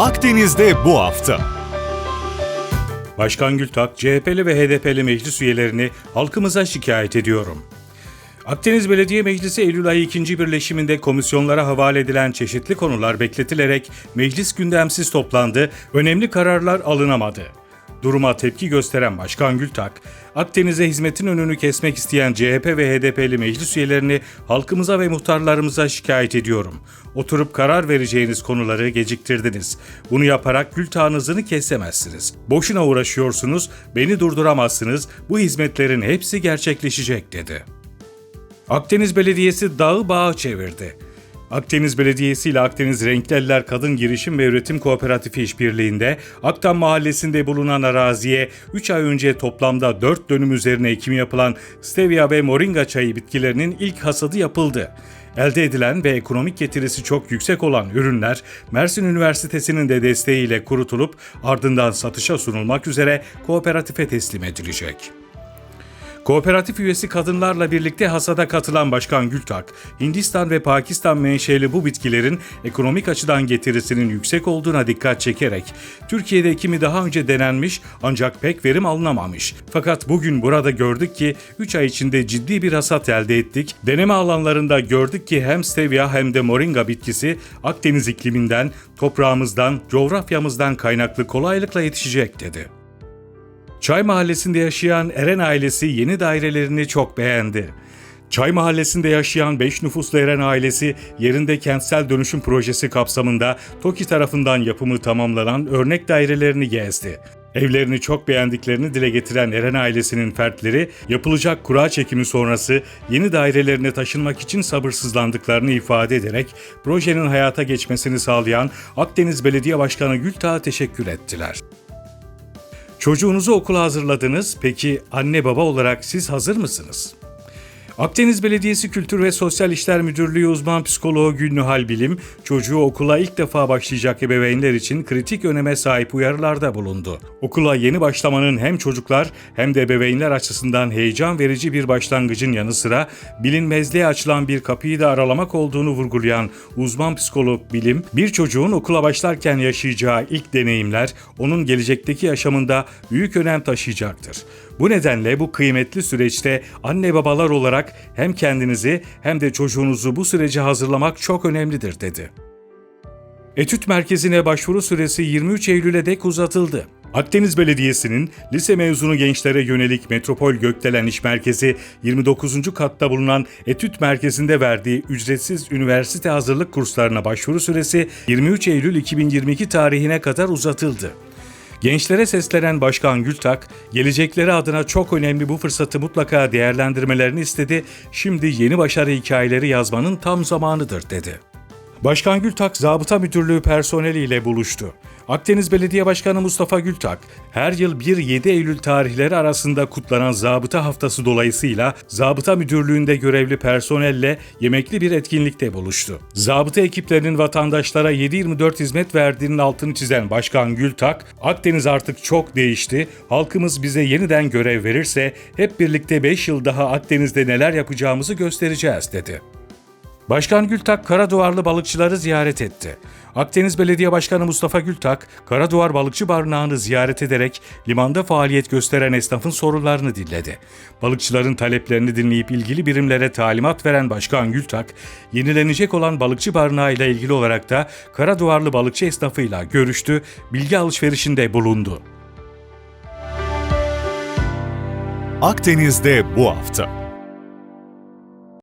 Akdeniz'de bu hafta. Başkan Gültak, CHP'li ve HDP'li meclis üyelerini halkımıza şikayet ediyorum. Akdeniz Belediye Meclisi Eylül ayı ikinci birleşiminde komisyonlara havale edilen çeşitli konular bekletilerek meclis gündemsiz toplandı, önemli kararlar alınamadı. Duruma tepki gösteren Başkan Gültak, Akdeniz'e hizmetin önünü kesmek isteyen CHP ve HDP'li meclis üyelerini halkımıza ve muhtarlarımıza şikayet ediyorum. Oturup karar vereceğiniz konuları geciktirdiniz. Bunu yaparak Gültağ'ınızını kesemezsiniz. Boşuna uğraşıyorsunuz, beni durduramazsınız, bu hizmetlerin hepsi gerçekleşecek dedi. Akdeniz Belediyesi dağı bağa çevirdi. Akdeniz Belediyesi ile Akdeniz Renkliler Kadın Girişim ve Üretim Kooperatifi işbirliğinde Aktan Mahallesi'nde bulunan araziye 3 ay önce toplamda 4 dönüm üzerine ekim yapılan stevia ve moringa çayı bitkilerinin ilk hasadı yapıldı. Elde edilen ve ekonomik getirisi çok yüksek olan ürünler Mersin Üniversitesi'nin de desteğiyle kurutulup ardından satışa sunulmak üzere kooperatife teslim edilecek. Kooperatif üyesi kadınlarla birlikte hasada katılan Başkan Gültak, Hindistan ve Pakistan menşeli bu bitkilerin ekonomik açıdan getirisinin yüksek olduğuna dikkat çekerek, Türkiye'de ekimi daha önce denenmiş ancak pek verim alınamamış. Fakat bugün burada gördük ki 3 ay içinde ciddi bir hasat elde ettik. Deneme alanlarında gördük ki hem stevia hem de moringa bitkisi Akdeniz ikliminden, toprağımızdan, coğrafyamızdan kaynaklı kolaylıkla yetişecek dedi. Çay Mahallesi'nde yaşayan Eren ailesi yeni dairelerini çok beğendi. Çay Mahallesi'nde yaşayan 5 nüfuslu Eren ailesi yerinde kentsel dönüşüm projesi kapsamında TOKİ tarafından yapımı tamamlanan örnek dairelerini gezdi. Evlerini çok beğendiklerini dile getiren Eren ailesinin fertleri yapılacak kura çekimi sonrası yeni dairelerine taşınmak için sabırsızlandıklarını ifade ederek projenin hayata geçmesini sağlayan Akdeniz Belediye Başkanı Gültağ'a teşekkür ettiler. Çocuğunuzu okula hazırladınız. Peki anne baba olarak siz hazır mısınız? Akdeniz Belediyesi Kültür ve Sosyal İşler Müdürlüğü uzman psikoloğu Gülnühal Bilim, çocuğu okula ilk defa başlayacak ebeveynler için kritik öneme sahip uyarılarda bulundu. Okula yeni başlamanın hem çocuklar hem de ebeveynler açısından heyecan verici bir başlangıcın yanı sıra bilinmezliğe açılan bir kapıyı da aralamak olduğunu vurgulayan uzman psikolog Bilim, bir çocuğun okula başlarken yaşayacağı ilk deneyimler onun gelecekteki yaşamında büyük önem taşıyacaktır. Bu nedenle bu kıymetli süreçte anne babalar olarak hem kendinizi hem de çocuğunuzu bu sürece hazırlamak çok önemlidir dedi. Etüt merkezine başvuru süresi 23 Eylül'e dek uzatıldı. Akdeniz Belediyesi'nin lise mezunu gençlere yönelik Metropol Gökdelen İş Merkezi 29. katta bulunan Etüt Merkezi'nde verdiği ücretsiz üniversite hazırlık kurslarına başvuru süresi 23 Eylül 2022 tarihine kadar uzatıldı. Gençlere seslenen Başkan Gültak, gelecekleri adına çok önemli bu fırsatı mutlaka değerlendirmelerini istedi. Şimdi yeni başarı hikayeleri yazmanın tam zamanıdır dedi. Başkan Gültak, Zabıta Müdürlüğü personeliyle buluştu. Akdeniz Belediye Başkanı Mustafa Gültak, her yıl 1-7 Eylül tarihleri arasında kutlanan Zabıta Haftası dolayısıyla Zabıta Müdürlüğü'nde görevli personelle yemekli bir etkinlikte buluştu. Zabıta ekiplerinin vatandaşlara 7-24 hizmet verdiğinin altını çizen Başkan Gültak, Akdeniz artık çok değişti, halkımız bize yeniden görev verirse hep birlikte 5 yıl daha Akdeniz'de neler yapacağımızı göstereceğiz dedi. Başkan Gültak Karaduvarlı balıkçıları ziyaret etti. Akdeniz Belediye Başkanı Mustafa Gültak, Karaduvar Balıkçı Barınağı'nı ziyaret ederek limanda faaliyet gösteren esnafın sorunlarını dinledi. Balıkçıların taleplerini dinleyip ilgili birimlere talimat veren Başkan Gültak, yenilenecek olan balıkçı barınağı ile ilgili olarak da Karaduvarlı balıkçı esnafıyla görüştü, bilgi alışverişinde bulundu. Akdeniz'de bu hafta.